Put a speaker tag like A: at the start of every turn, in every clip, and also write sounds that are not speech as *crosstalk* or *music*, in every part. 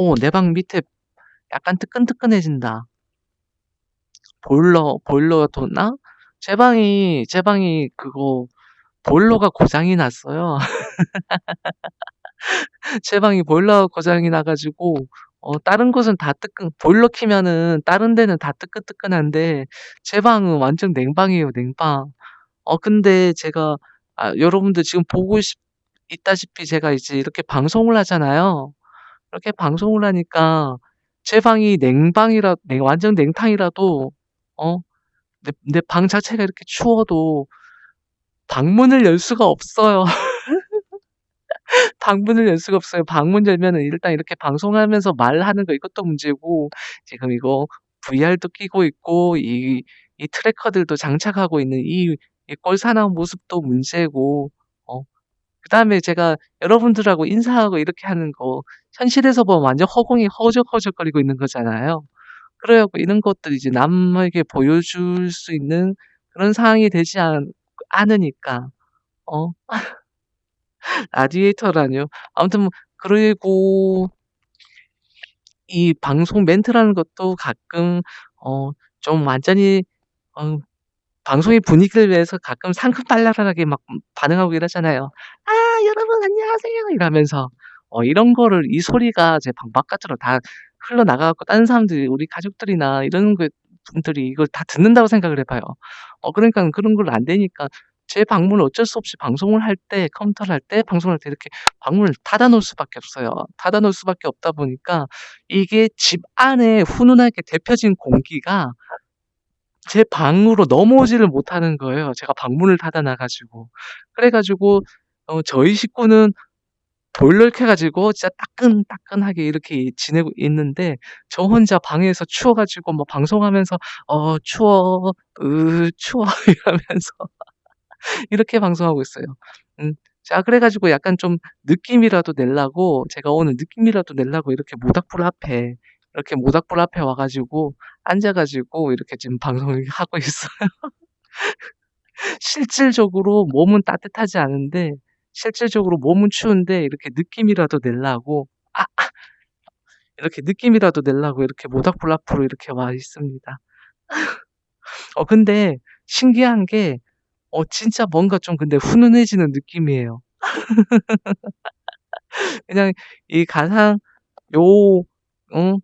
A: 어 내 방 밑에 약간 뜨끈뜨끈해진다. 보일러 보일러가 뒀나? 제 방이 제 방이 그거 보일러가 고장이 났어요. *laughs* 제 방이 보일러가 고장이 나 가지고 어 다른 곳은 다 뜨끈 보일러 켜면은 다른 데는 다 뜨끈뜨끈한데 제 방은 완전 냉방이에요, 냉방. 어 근데 제가 아 여러분들 지금 보고 싶 있다시피 제가 이제 이렇게 방송을 하잖아요. 이렇게 방송을 하니까 제 방이 냉방이라 냉 완전 냉탕이라도 어 내 내 방 자체가 이렇게 추워도 방문을 열 수가 없어요. *laughs* 방문을 열 수가 없어요. 방문 열면은 일단 이렇게 방송하면서 말하는 거 이것도 문제고 지금 이거 VR도 끼고 있고 이 이 트래커들도 장착하고 있는 이 이 꼴사나운 모습도 문제고 어 그다음에 제가 여러분들하고 인사하고 이렇게 하는 거 현실에서 보면 완전 허공이 허우적허우적거리고 있는 거잖아요. 그래 갖고 이런 것들이 이제 남에게 보여줄 수 있는 그런 상황이 되지 않 않으니까 어 *laughs* 라디에이터라뇨. 아무튼 뭐 그리고 이 방송 멘트라는 것도 가끔 어 좀 완전히 어 방송의 분위기를 위해서 가끔 상큼 발랄하게 막음 반응하고 이러잖아요. "아 여러분 안녕하세요." 이러면서 어 이런 거를 이 소리가 제 방 바깥으로 다 흘러나가 갖고 다른 사람들이 우리 가족들이나 이런 그 분들이 이걸 다 듣는다고 생각을 해 봐요. 어 그러니깐 그런 걸로 안 되니까 제 방문을 어쩔 수 없이 방송을 할 때 컴퓨터를 할 때 방송을 할 때 이렇게 방문을 닫아 놓을 수밖에 없어요. 닫아 놓을 수밖에 없다 보니까 이게 집 안에 훈훈하게 데펴진 공기가 제 방으로 넘어오지를 못하는 거예요, 제가 방문을 닫아 놔 가지고. 그래 가지고 어 저희 식구는 보일러를 켜 가지고 진짜 따끈따끈하게 이렇게 지내고 있는데 저 혼자 방에서 추워 가지고 뭐 방송하면서 "어 추워. 으 추워." *laughs* 이러면서 이렇게 방송하고 있어요. 음 자 그래 가지고 약간 좀 느낌이라도 내려고 제가 오늘 느낌이라도 내려고 이렇게 모닥불 앞에 이렇게 모닥불 앞에 와 가지고 앉아 가지고 이렇게 지금 방송을 하고 있어요. *laughs* 실질적으로 몸은 따뜻하지 않은데 실질적으로 몸은 추운데 이렇게 느낌이라도 내려고 아 아 이렇게 느낌이라도 내려고 이렇게 모닥불 앞으로 이렇게 와 있습니다. 어 근데 신기한 게 어 진짜 뭔가 좀 근데 훈훈해지는 느낌이에요. *laughs* 그냥 이 가상 요 어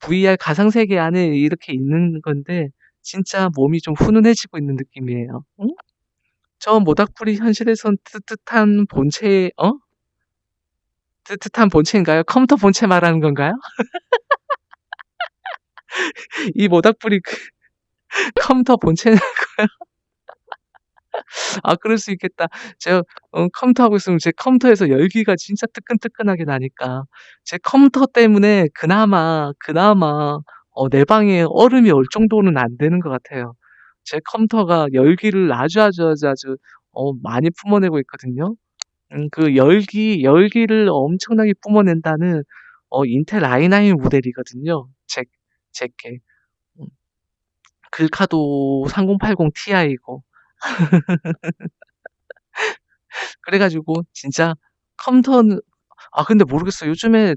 A: VR 가상 세계 안에 이렇게 있는 건데 진짜 몸이 좀 훈훈해지고 있는 느낌이에요. 응? 저 모닥불이 현실에선 뜨뜻한 본체 어? 뜨뜻한 본체인가요? 컴퓨터 본체 말하는 건가요? *laughs* 이 모닥불이 그 *laughs* 컴퓨터 본체냐고요? *laughs* 아 그럴 수 있겠다. 제가 어 컴퓨터 하고 있으면 제 컴퓨터에서 열기가 진짜 뜨끈뜨끈하게 나니까 제 컴퓨터 때문에 그나마, 그나마 어 내 방에 얼음이 얼 정도는 안 되는 것 같아요. 제 컴퓨터가 열기를 아주, 아주, 아주, 아주 어 많이 뿜어내고 있거든요. 음 그 열기 열기를 엄청나게 뿜어낸다는 어 인텔 i9 모델이거든요. 제 제 게. 음. 글카도 3080 Ti고. *laughs* 그래 가지고 진짜 컴퓨터는 아 근데 모르겠어요. 요즘에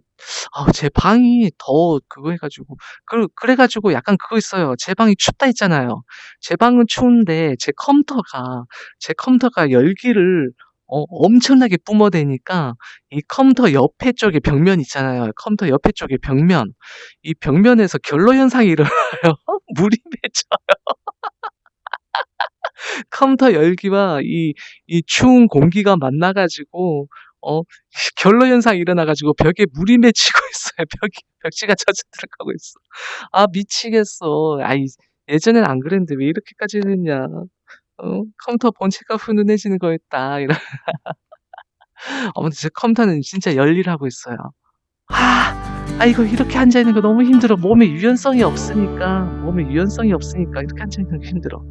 A: 아 제 방이 더 그거 해 가지고 그 그래 가지고 약간 그거 있어요. 제 방이 춥다 했잖아요. 제 방은 추운데 제 컴퓨터가 제 컴퓨터가 열기를 어 엄청나게 뿜어대니까 이 컴퓨터 옆에 쪽에 벽면 있잖아요. 컴퓨터 옆에 쪽에 벽면. 이 벽면에서 결로 현상이 일어나요. *laughs* 물이 맺혀요. *laughs* 컴퓨터 열기와 이 이 추운 공기가 만나 가지고 어 결로 현상이 일어나 가지고 벽에 물이 맺히고 *laughs* 있어요. 벽이 벽지가 젖어 들어가고 있어. 아 미치겠어. 아이 예전에는 안 그랬는데 왜 이렇게까지 됐냐. 어 '컴퓨터 본체가 훈훈해지는 거였다.' 이런. *laughs* 아무튼 제 컴퓨터는 진짜 열일하고 있어요. 아. 아이고 이렇게 앉아 있는 거 너무 힘들어. 몸에 유연성이 없으니까 몸에 유연성이 없으니까 이렇게 앉아 있는 게 힘들어.